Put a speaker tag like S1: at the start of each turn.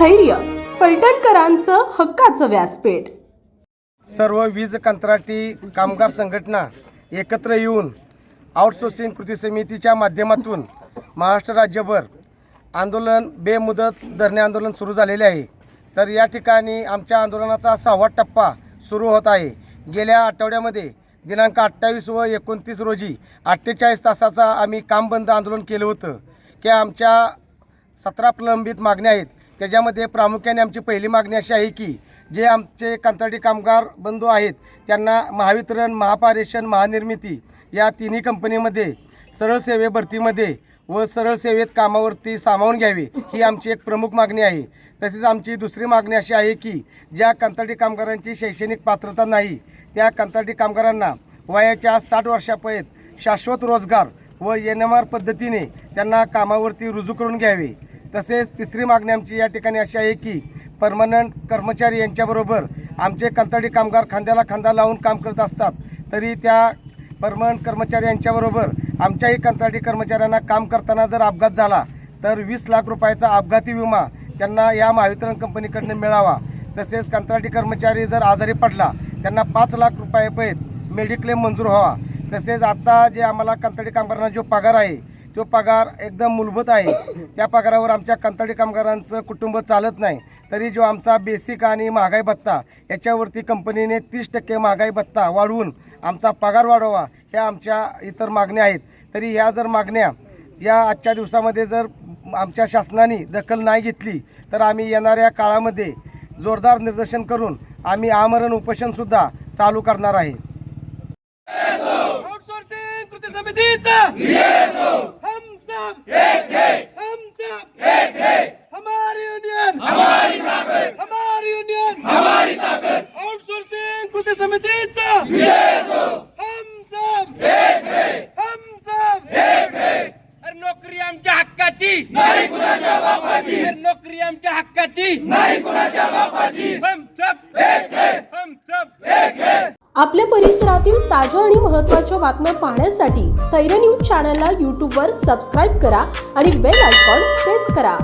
S1: स्थैर्य फलटणकरांचं हक्काचं व्यासपीठ.
S2: सर्व वीज कंत्राटी कामगार संघटना एकत्र येऊन आउटसोर्सिंग कृती समितीच्या माध्यमातून महाराष्ट्र राज्यभर आंदोलन बेमुदत धरणे आंदोलन सुरू झालेले आहे. तर या ठिकाणी आमच्या आंदोलनाचा सहावा टप्पा सुरू होत आहे. गेल्या आठवड्यामध्ये दिनांक अठ्ठावीस व एकोणतीस रोजी अठ्ठेचाळीस तासाचा आम्ही काम बंद आंदोलन केलं होतं. की आमच्या सतरा प्रलंबित मागण्या आहेत त्याच्यामध्ये प्रामुख्याने आमची पहिली मागणी अशी आहे की जे आमचे कंत्राटी कामगार बंधू आहेत त्यांना महावितरण महापारेषण महानिर्मिती या तिन्ही कंपनीमध्ये सरळ सेवे भरतीमध्ये व सरळ सेवेत कामावरती सामावून घ्यावे ही आमची एक प्रमुख मागणी आहे. तसेच आमची दुसरी मागणी अशी आहे की ज्या कंत्राटी कामगारांची शैक्षणिक पात्रता नाही त्या कंत्राटी कामगारांना वयाच्या साठ वर्षापर्यंत शाश्वत रोजगार व एन एम आर पद्धतीने त्यांना कामावरती रुजू करून घ्यावे. तसेच तिसरी मागणी आमची या ठिकाणी अशी आहे की परमनंट कर्मचारी यांच्याबरोबर आमचे कंत्राटी कामगार खांद्याला खांदा लावून काम करत असतात. तरी त्या परमनंट कर्मचारी यांच्याबरोबर आमच्याही कंत्राटी कर्मचाऱ्यांना काम करताना जर अपघात झाला तर वीस लाख रुपयाचा अपघाती विमा त्यांना या महावितरण कंपनीकडनं मिळावा. तसेच कंत्राटी कर्मचारी जर आजारी पडला त्यांना पाच लाख रुपयापर्यंत मेडिक्लेम मंजूर व्हावा. तसेच आता जे आम्हाला कंत्राटी कामगारांना जो पगार आहे तो पगार एकदम मूलभूत आहे. त्या पगारावर आमच्या कंत्राटी कामगारांचं कुटुंब चालत नाही. तरी जो आमचा बेसिक आणि महागाई भत्ता याच्यावरती कंपनीने तीस टक्के महागाई भत्ता वाढवून आमचा पगार वाढवा ह्या आमच्या इतर मागण्या आहेत. तरी ह्या जर मागण्या या आजच्या दिवसामध्ये जर आमच्या शासनाने दखल नाही घेतली तर आम्ही येणाऱ्या काळामध्ये जोरदार निदर्शन करून आम्ही आमरण उपोषणसुद्धा चालू करणार आहे
S3: आउटसोर्सिंग कृती समितीचा हम सब एक है हम सब एक है हमारी यूनियन हमारी ताकत हमारी यूनियन हमारी ताकत आउटसोर्सिंग कृती समितीचा हम सब एक है हम सब एक है अरे नोकरी आमच्या हक्काची. नाही कुणाच्या बापाची. नोकरी आमच्या हक्काची. नाही कुणाच्या बापाची. हम सब. एक है. हम सब. एक है.
S1: आपल्या परिसरातील ताज्या आणि महत्त्वाच्या बातम्या पाहण्यासाठी स्थैर्य न्यूज चॅनलला यूट्यूबवर सबस्क्राईब करा आणि बेल आयकॉन प्रेस करा.